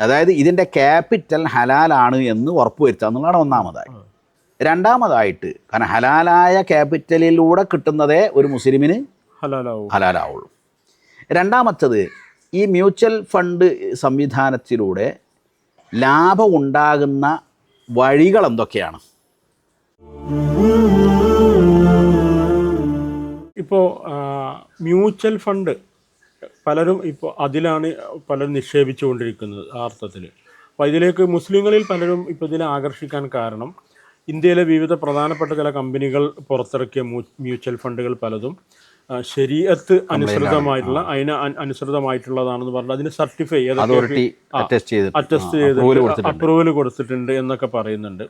അതായത് ഇതിന്റെ ക്യാപിറ്റൽ ഹലാലാണ് എന്ന് ഉറപ്പുവരുത്തുക എന്നുള്ളതാണ് ഒന്നാമതായി. രണ്ടാമതായിട്ട് കാരണം ഹലാലായ ക്യാപിറ്റലിലൂടെ കിട്ടുന്നതേ ഒരു മുസ്ലിമിന് ഹലാലാവും. ഹലാലാവുള്ളൂ. രണ്ടാമത്തത് ഈ മ്യൂച്വൽ ഫണ്ട് സംവിധാനത്തിലൂടെ ലാഭം ഉണ്ടാകുന്ന വഴികൾ എന്തൊക്കെയാണ്? ഇപ്പോൾ മ്യൂച്വൽ ഫണ്ട് പലരും ഇപ്പോൾ അതിലാണ് പലരും നിക്ഷേപിച്ചുകൊണ്ടിരിക്കുന്നത് ആ അർത്ഥത്തിൽ അപ്പോൾ ഇതിലേക്ക് മുസ്ലിങ്ങളിൽ പലരും ഇപ്പോൾ ഇതിനെ ആകർഷിക്കാൻ കാരണം ഇന്ത്യയിലെ വിവിധ പ്രധാനപ്പെട്ട ചില കമ്പനികൾ പുറത്തിറക്കിയ മ്യൂ- മ്യൂച്വൽ ഫണ്ടുകൾ പലതും ശരീരത്ത് അനുസൃതമായിട്ടുള്ള അതിന് അനുസൃതമായിട്ടുള്ളതാണെന്ന് പറഞ്ഞാൽ അതിന് സർട്ടിഫൈ അതോറിറ്റി അറ്റസ്റ്റ് ചെയ്ത് അറ്റസ്റ്റ് ചെയ്ത് അപ്രൂവൽ കൊടുത്തിട്ടുണ്ട്. എന്നൊക്കെ പറയുന്നുണ്ട്.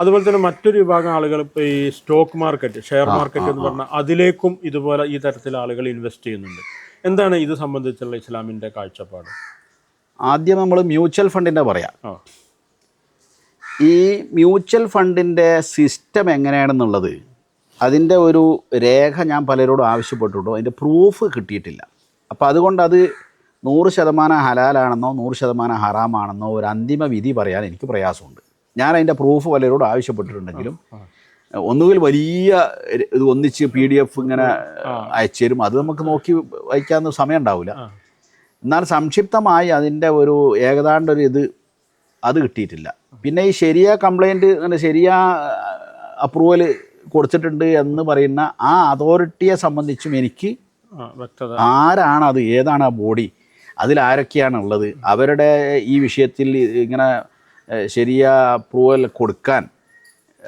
അതുപോലെ തന്നെ മറ്റൊരു വിഭാഗം ആളുകൾ ഇപ്പോൾ ഈ സ്റ്റോക്ക് മാർക്കറ്റ് ഷെയർ മാർക്കറ്റ് എന്ന് പറഞ്ഞാൽ അതിലേക്കും ഇതുപോലെ ഈ തരത്തിൽ ആളുകൾ ഇൻവെസ്റ്റ് ചെയ്യുന്നുണ്ട്. എന്താണ് ഇത് സംബന്ധിച്ചുള്ള ഇസ്ലാമിന്റെ കാഴ്ചപ്പാട്? ആദ്യം നമ്മൾ മ്യൂച്വൽ ഫണ്ടിന്റെ പറയാം. ഈ മ്യൂച്വൽ ഫണ്ടിന്റെ സിസ്റ്റം എങ്ങനെയാണെന്നുള്ളത് അതിന്റെ ഒരു രേഖ ഞാൻ പലരോടും ആവശ്യപ്പെട്ടിട്ടോ അതിന്റെ പ്രൂഫ് കിട്ടിയിട്ടില്ല. അപ്പോൾ അതുകൊണ്ട് അത് നൂറ് ശതമാനം ഹലാലാണെന്നോ നൂറ് ശതമാനം ഹറാമാണെന്നോ ഒരു അന്തിമ വിധി പറയാൻ എനിക്ക് പ്രയാസമുണ്ട്. ഞാൻ അതിന്റെ പ്രൂഫ് പലരോട് ആവശ്യപ്പെട്ടിട്ടുണ്ടെങ്കിലും ഒന്നുകിൽ വലിയ ഇത് ഒന്നിച്ച് പി ഡി എഫ് ഇങ്ങനെ അയച്ചു തരും. അത് നമുക്ക് നോക്കി വായിക്കാവുന്ന സമയം ഉണ്ടാവില്ല. എന്നാൽ സംക്ഷിപ്തമായി അതിന്റെ ഒരു ഏകദാണ്ട് ഒരു ഇത് അത് കിട്ടിയിട്ടില്ല. പിന്നെ ഈ ശരിയ കംപ്ലൈന്റ് അങ്ങനെ ശരിയ അപ്രൂവൽ കൊടുത്തിട്ടുണ്ട് എന്ന് പറയുന്ന ആ അതോറിറ്റിയെ സംബന്ധിച്ചും എനിക്ക് ആരാണ് അത്? ഏതാണ് ആ ബോഡി? അതിലാരൊക്കെയാണ് ഉള്ളത് അവരുടെ ഈ വിഷയത്തിൽ ഇങ്ങനെ ശരിയ അപ്രൂവൽ കൊടുക്കാൻ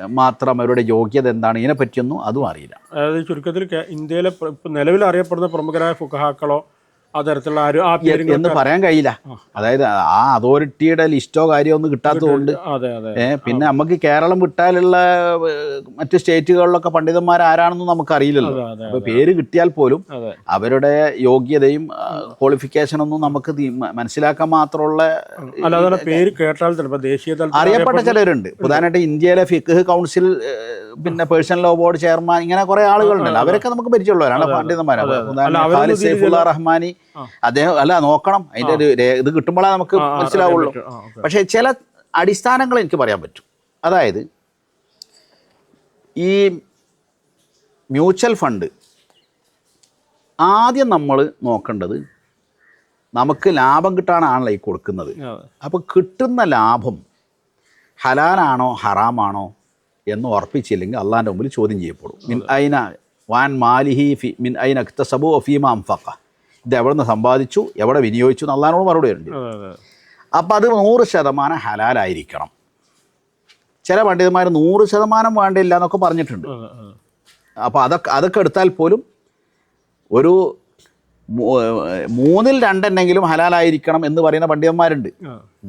മാത്രം അവരുടെ യോഗ്യത എന്താണ് ഇതിനെ പറ്റിയൊന്നും അതും അറിയില്ല. അതായത് ചുരുക്കത്തിൽ ഇന്ത്യയിലെ നിലവിൽ അറിയപ്പെടുന്ന പ്രമുഖരായ ഫുഖഹാക്കളോ ആരും എന്ന് പറയാൻ കഴിയില്ല. അതായത് ആ അതോറിറ്റിയുടെ ലിസ്റ്റോ കാര്യമോ ഒന്നും കിട്ടാത്തതുകൊണ്ട് പിന്നെ നമുക്ക് കേരളം വിട്ടാലുള്ള മറ്റു സ്റ്റേറ്റുകളിലൊക്കെ പണ്ഡിതന്മാർ ആരാണെന്ന് നമുക്ക് അറിയില്ലല്ലോ അതെ, അതെ, അപ്പൊ പേര് കിട്ടിയാൽ പോലും അവരുടെ യോഗ്യതയും ക്വാളിഫിക്കേഷൻ ഒന്നും നമുക്ക് മനസ്സിലാക്കാൻ മാത്രമുള്ള പേര് കേട്ടാൽ അറിയപ്പെട്ട ചിലരുണ്ട്. പ്രധാനമായിട്ട് ഇന്ത്യയിലെ ഫിഖ് കൗൺസിൽ പിന്നെ പേഴ്സണൽ ലോ ബോർഡ് ചെയർമാൻ ഇങ്ങനെ കുറെ ആളുകളുണ്ടല്ലോ. അവരൊക്കെ നമുക്ക് പരിചയമുള്ളവരാണ്. പണ്ഡിതന്മാരാണ് സൈഫുള്ള റഹ്മാനി അദ്ദേഹം അല്ല നോക്കണം. അതിന്റെ ഒരു ഇത് കിട്ടുമ്പോഴേ നമുക്ക് മനസ്സിലാവുള്ളൂ. പക്ഷെ ചില അടിസ്ഥാനങ്ങൾ എനിക്ക് പറയാൻ പറ്റും. അതായത് ഈ മ്യൂച്വൽ ഫണ്ട് ആദ്യം നമ്മൾ നോക്കേണ്ടത് നമുക്ക് ലാഭം കിട്ടാനാണല്ലോ ഈ കൊടുക്കുന്നത്. അപ്പോൾ കിട്ടുന്ന ലാഭം ഹലാലാണോ ഹറാമാണോ? എന്ന് ഉറപ്പിച്ചില്ലെങ്കിൽ അള്ളാന്റെ മുമ്പിൽ ചോദ്യം ചെയ്യപ്പെടും. മിൻ ഐന വാൻ മാലിഹി ഫി മിൻ ഐന അക്തസബു ഫീമ അംഫക്ക ഇത് എവിടെ നിന്ന് സമ്പാദിച്ചു എവിടെ വിനിയോഗിച്ചു എന്ന് അള്ളാഹിനോട് മറുപടി ഉണ്ട് അതെ അതെ. അപ്പോൾ അത് നൂറ് ശതമാനം ഹലാലായിരിക്കണം. ചില പണ്ഡിതന്മാർ നൂറ് ശതമാനം വേണ്ടില്ല എന്നൊക്കെ പറഞ്ഞിട്ടുണ്ട്. അപ്പോൾ അതൊക്കെ അതൊക്കെ എടുത്താൽ പോലും ഒരു മൂന്നിൽ രണ്ടെന്നെങ്കിലും ഹലാലായിരിക്കണം എന്ന് പറയുന്ന പണ്ഡിതന്മാരുണ്ട്.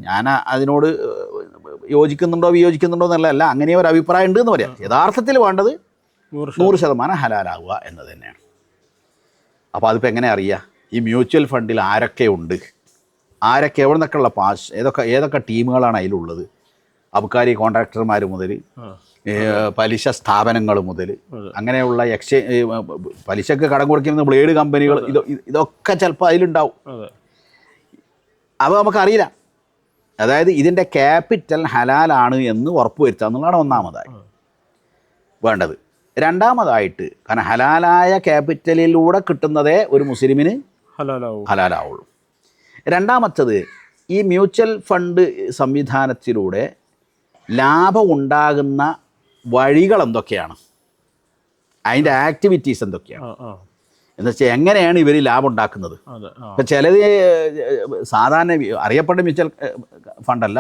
ഞാൻ അതിനോട് യോജിക്കുന്നുണ്ടോ വിയോജിക്കുന്നുണ്ടോ എന്നല്ല അങ്ങനെ ഒരു അഭിപ്രായം ഉണ്ട് എന്ന് പറയാം. യഥാർത്ഥത്തിൽ വേണ്ടത് നൂറ് ശതമാനം. ഹലാലാവുക എന്നത് തന്നെയാണ്. അപ്പോൾ അതിപ്പോൾ എങ്ങനെ അറിയുക ഈ മ്യൂച്വൽ ഫണ്ടിൽ ആരൊക്കെ ഉണ്ട്? ആരൊക്കെ എവിടെ നിന്നൊക്കെയുള്ള പാസ് ഏതൊക്കെ ഏതൊക്കെ ടീമുകളാണ് അതിലുള്ളത്? അബുക്കാരി കോൺട്രാക്ടർമാർ മുതൽ പലിശ സ്ഥാപനങ്ങൾ മുതൽ. അങ്ങനെയുള്ള എക്സ്ചേ പലിശക്ക് കടം കൊടുക്കുന്ന ബ്ലേഡ് കമ്പനികൾ ഇത് ഇതൊക്കെ ചിലപ്പോൾ അതിലുണ്ടാവും. അപ്പോൾ നമുക്കറിയില്ല. അതായത് ഇതിന്റെ ക്യാപിറ്റൽ ഹലാലാണ് എന്ന് ഉറപ്പുവരുത്തുക എന്നുള്ളതാണ് ഒന്നാമതായി. വേണ്ടത്. രണ്ടാമതായിട്ട് കാരണം ഹലാലായ ക്യാപിറ്റലിലൂടെ കിട്ടുന്നതേ ഒരു മുസ്ലിമിന് ഹലാലാവും. ഹലാലാവുള്ളൂ. രണ്ടാമത്തത് ഈ മ്യൂച്വൽ ഫണ്ട് സംവിധാനത്തിലൂടെ ലാഭം ഉണ്ടാകുന്ന വഴികൾ എന്തൊക്കെയാണ് അതിന്റെ ആക്ടിവിറ്റീസ് എന്തൊക്കെയാണ്? എന്ന് വെച്ചാൽ എങ്ങനെയാണ് ഇവർ ലാഭം ഉണ്ടാക്കുന്നത് ഇപ്പം ചിലത് സാധാരണ അറിയപ്പെട്ട മ്യൂച്വൽ ഏഹ്, ഫണ്ടല്ല.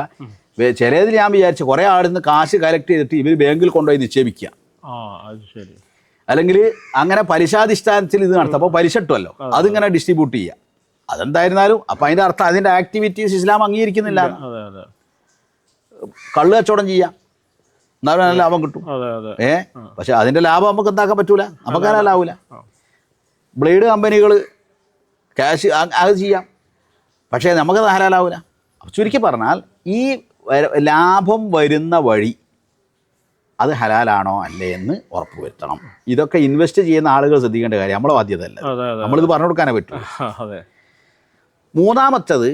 ചിലത് ചിലതിൽ ഞാൻ വിചാരിച്ചു കുറേ ആടുന്ന് കാശ് കളക്ട് ചെയ്തിട്ട് ഇവർ ബാങ്കിൽ കൊണ്ടുപോയി നിക്ഷേപിക്കുക അല്ലെങ്കിൽ അങ്ങനെ പലിശാധിഷ്ഠാനത്തിൽ ഇത് നടത്തും. അപ്പോൾ പലിശ ഇട്ടുമല്ലോ അതിങ്ങനെ ഡിസ്ട്രിബ്യൂട്ട് ചെയ്യുക അതെന്തായിരുന്നാലും അപ്പം അതിന്റെ അർത്ഥം അതിന്റെ ആക്ടിവിറ്റീസ് ഇസ്ലാം അംഗീകരിക്കുന്നില്ല. കള്ള് കച്ചവടം ചെയ്യാം. എന്നാലും നല്ല ലാഭം കിട്ടും. അതെ അതെ. ഏ? പക്ഷെ അതിന്റെ ലാഭം നമുക്ക് എന്താക്കാൻ പറ്റൂല? നമുക്ക് ആ. ബ്ലേഡ് കമ്പനികൾ ക്യാഷ് അത് ചെയ്യാം. പക്ഷേ നമുക്ക് ധാരാളാവില്ല ചുരുക്കി പറഞ്ഞാൽ ഈ ലാഭം വരുന്ന വഴി അത് ഹലാലാണോ അല്ലേ എന്ന് ഉറപ്പുവരുത്തണം ഇതൊക്കെ ഇൻവെസ്റ്റ് ചെയ്യുന്ന ആളുകൾ ശ്രദ്ധിക്കേണ്ട കാര്യം നമ്മളെ ബാധ്യതയല്ല. നമ്മളിത് പറഞ്ഞു കൊടുക്കാനേ പറ്റൂ. മൂന്നാമത്തത്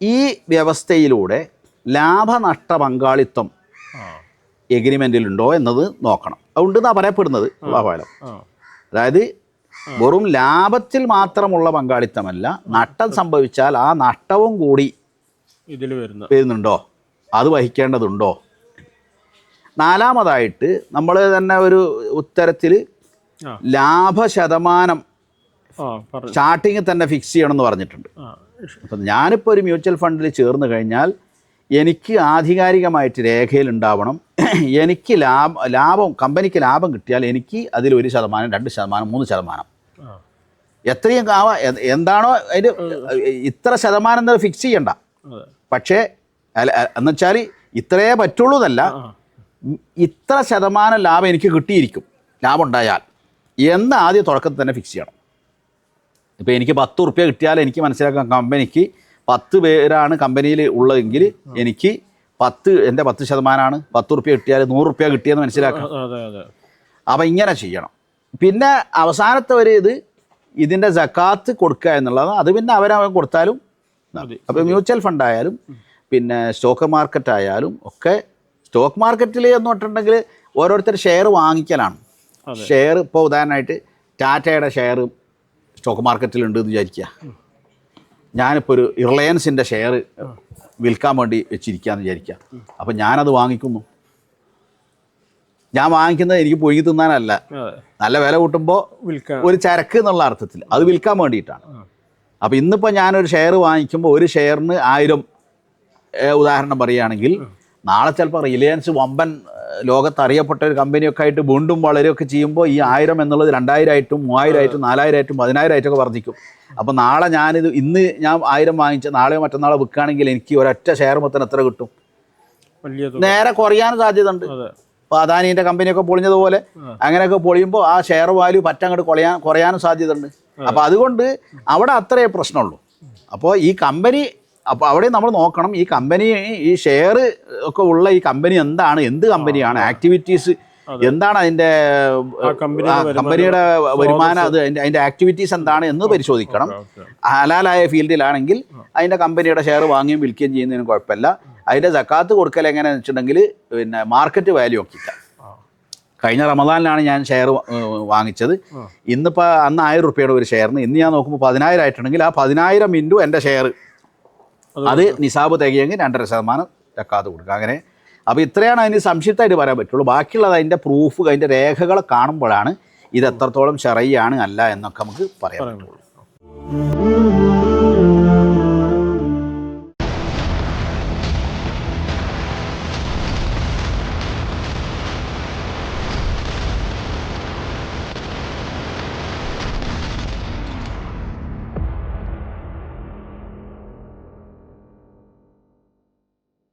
ഈ വ്യവസ്ഥയിലൂടെ ലാഭനഷ്ട പങ്കാളിത്തം എഗ്രിമെന്റിലുണ്ടോ എന്നത് നോക്കണം. അതുകൊണ്ട് എന്നാണ് പറയപ്പെടുന്നത് അതായത് വെറും ലാഭത്തിൽ മാത്രമുള്ള പങ്കാളിത്തമല്ല നഷ്ടം സംഭവിച്ചാൽ ആ നഷ്ടവും കൂടി ഇതിൽ വരുന്ന വരുന്നുണ്ടോ? അത് വഹിക്കേണ്ടതുണ്ടോ? നാലാമതായിട്ട് നമ്മൾ തന്നെ ഒരു ഉത്തരത്തിൽ ലാഭ ലാഭശതമാനം സ്റ്റാർട്ടിങ്ങിൽ തന്നെ ഫിക്സ് ചെയ്യണം എന്ന് പറഞ്ഞിട്ടുണ്ട് അപ്പം ഞാനിപ്പോൾ ഒരു മ്യൂച്വൽ ഫണ്ടിൽ ചേർന്ന് കഴിഞ്ഞാൽ എനിക്ക് ആധികാരികമായിട്ട് രേഖയിൽ ഉണ്ടാവണം. എനിക്ക് ലാഭം ലാഭം കമ്പനിക്ക് ലാഭം കിട്ടിയാൽ എനിക്ക് അതിൽ ഒരു ശതമാനം രണ്ട് ശതമാനം മൂന്ന് ശതമാനം. എത്രയും ആവാ എന്താണോ അതിന് ഇത്ര ശതമാനം എന്നത് ഫിക്സ് ചെയ്യണ്ട. പക്ഷേ എന്നുവെച്ചാൽ എന്ന് ഇത്രയേ പറ്റുള്ളൂ എന്നല്ല ഇത്ര ശതമാനം ലാഭം എനിക്ക് കിട്ടിയിരിക്കും. ലാഭം ഉണ്ടായാൽ. എന്ന് ആദ്യം തുടക്കത്തിൽ തന്നെ ഫിക്സ് ചെയ്യണം. ഇപ്പോൾ എനിക്ക് പത്ത് ഉറുപ്പ്യ കിട്ടിയാൽ എനിക്ക് മനസ്സിലാക്കാം കമ്പനിക്ക് പത്ത് പേരാണ് കമ്പനിയിൽ ഉള്ളതെങ്കിൽ എനിക്ക് പത്ത് എന്റെ പത്ത് ശതമാനമാണ് പത്ത് ഉറുപ്പ്യ കിട്ടിയാൽ നൂറ് ഉറുപ്പ്യ കിട്ടിയെന്ന് മനസ്സിലാക്കാം. അപ്പം ഇങ്ങനെ ചെയ്യണം. പിന്നെ അവസാനത്തെ ഒരു ഇത് ഇതിന്റെ ജക്കാത്ത് കൊടുക്കുക എന്നുള്ളത് അത് പിന്നെ അവരവൻ കൊടുത്താലും. അപ്പോൾ മ്യൂച്വൽ ഫണ്ട് ആയാലും പിന്നെ സ്റ്റോക്ക് മാർക്കറ്റ് ആയാലും ഒക്കെ സ്റ്റോക്ക് മാർക്കറ്റിൽ എന്ന് പറഞ്ഞിട്ടുണ്ടെങ്കിൽ ഓരോരുത്തർ ഷെയർ വാങ്ങിക്കലാണ്. ഷെയർ ഇപ്പോൾ ഉദാഹരണമായിട്ട് ടാറ്റയുടെ ഷെയർ സ്റ്റോക്ക് മാർക്കറ്റിലുണ്ട് എന്ന് വിചാരിക്കുക. ഞാനിപ്പോൾ ഒരു റിലയൻസിന്റെ ഷെയർ വിൽക്കാൻ വേണ്ടി വെച്ചിരിക്കുകയെന്ന് വിചാരിക്കുക. അപ്പോൾ ഞാനത് വാങ്ങിക്കുന്നു. ഞാൻ വാങ്ങിക്കുന്നത് എനിക്ക് പൊഴുകി തിന്നാനല്ല. നല്ല വില കൂട്ടുമ്പോൾ ഒരു ചരക്ക് എന്നുള്ള അർത്ഥത്തിൽ അത് വിൽക്കാൻ വേണ്ടിയിട്ടാണ്. അപ്പോൾ ഇന്നിപ്പോൾ ഞാനൊരു ഷെയർ വാങ്ങിക്കുമ്പോൾ ഒരു ഷെയറിന് ആയിരം ഉദാഹരണം പറയുകയാണെങ്കിൽ നാളെ ചിലപ്പോൾ റിലയൻസ് വമ്പൻ ലോകത്ത് അറിയപ്പെട്ട ഒരു കമ്പനിയൊക്കെ ആയിട്ട് വീണ്ടും വളരെയൊക്കെ ചെയ്യുമ്പോൾ ഈ ആയിരം എന്നുള്ളത് രണ്ടായിരം ആയിട്ടും മൂവായിരം ആയിട്ടും നാലായിരം ആയിട്ടും പതിനായിരം ആയിട്ടൊക്കെ വർദ്ധിക്കും. അപ്പോൾ നാളെ ഞാനിത് ഇന്ന് ഞാൻ ആയിരം വാങ്ങിച്ച് നാളെ മറ്റന്നാളെ വിൽക്കുകയാണെങ്കിൽ എനിക്ക് ഒരൊറ്റ ഷെയർ മൊത്തം എത്ര കിട്ടും? നേരെ കുറയാൻ സാധ്യതയുണ്ട്. അതെ. അദാനീന്റെ കമ്പനിയൊക്കെ പൊളിഞ്ഞതുപോലെ അങ്ങനെയൊക്കെ പൊളിയുമ്പോൾ ആ ഷെയർ വാല്യൂ പറ്റങ്ങോട്ട് കുറയാൻ കുറയാനും സാധ്യതയുണ്ട്. അപ്പോൾ അതുകൊണ്ട് അവിടെ അത്രയേ പ്രശ്നമുള്ളൂ. അപ്പോൾ ഈ കമ്പനി അപ്പോൾ അവിടെ നമ്മൾ നോക്കണം ഈ കമ്പനി ഈ ഷെയർ ഒക്കെ ഉള്ള ഈ കമ്പനി എന്താണ് എന്ത് കമ്പനിയാണ് ആക്ടിവിറ്റീസ് എന്താണ് അതിന്റെ കമ്പനിയുടെ വരുമാനം അത് അതിന്റെ അതിന്റെ ആക്ടിവിറ്റീസ് എന്താണ് എന്ന് പരിശോധിക്കണം. ഹലാലായ ഫീൽഡിലാണെങ്കിൽ അതിന്റെ കമ്പനിയുടെ ഷെയർ വാങ്ങുകയും വിൽക്കുകയും ചെയ്യുന്നതിന് കുഴപ്പമില്ല. അതിന്റെ ജക്കാത്ത് കൊടുക്കൽ എങ്ങനെയാണെന്ന് വെച്ചിട്ടുണ്ടെങ്കിൽ പിന്നെ മാർക്കറ്റ് വാല്യൂ നോക്കിയിട്ടാണ് കഴിഞ്ഞ റമദാനിലാണ് ഞാൻ ഷെയർ വാങ്ങിച്ചത്. ഇന്നിപ്പോൾ അന്ന് ആയിരം റുപ്യയുടെ ഒരു ഷെയറിന് ഇന്ന് ഞാൻ നോക്കുമ്പോൾ പതിനായിരം ആയിട്ടുണ്ടെങ്കിൽ ആ പതിനായിരം ഇന്റു എന്റെ ഷെയർ അത് നിസാബ് തികയെങ്കിൽ രണ്ടര ശതമാനം ജക്കാത്ത് കൊടുക്കുക. അങ്ങനെ അപ്പോൾ ഇത്രയാണ് അതിന് സംക്ഷിപ്തമായിട്ട് പറയാൻ പറ്റുള്ളൂ. ബാക്കിയുള്ളത് അതിന്റെ പ്രൂഫ് അതിന്റെ രേഖകൾ കാണുമ്പോഴാണ് ഇത് എത്രത്തോളം ചെറിയാണ് അല്ല എന്നൊക്കെ നമുക്ക് പറയാൻ പറ്റുള്ളൂ. പറ്റും.